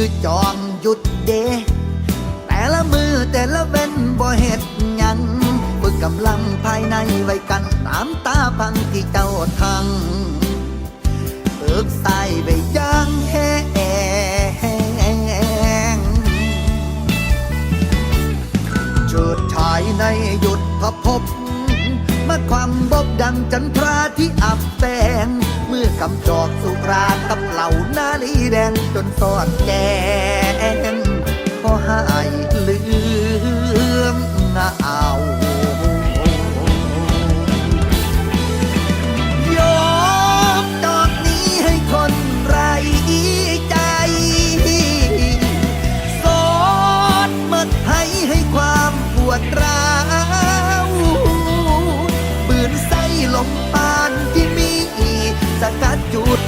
คือจอมหยุดเด แต่ละมือแต่ละเว้นบ่เฮ็ดยังฝึกกำลังภายในไว้กันน้ำตาพังที่เจ้าทังเอิกใส่ไปอยางแห้งจิดชายในหยุดพภพมาความบกดังจันทราที่ กัดอกสุรากับเหล่านาลีแดงจนสอดแกงขอให้ยลืมนาเอายกดอกนี้ให้คนไรใจ สดมัดให้ให้ความปวดร้าว ปืนไส้ลงไป สกัดจุด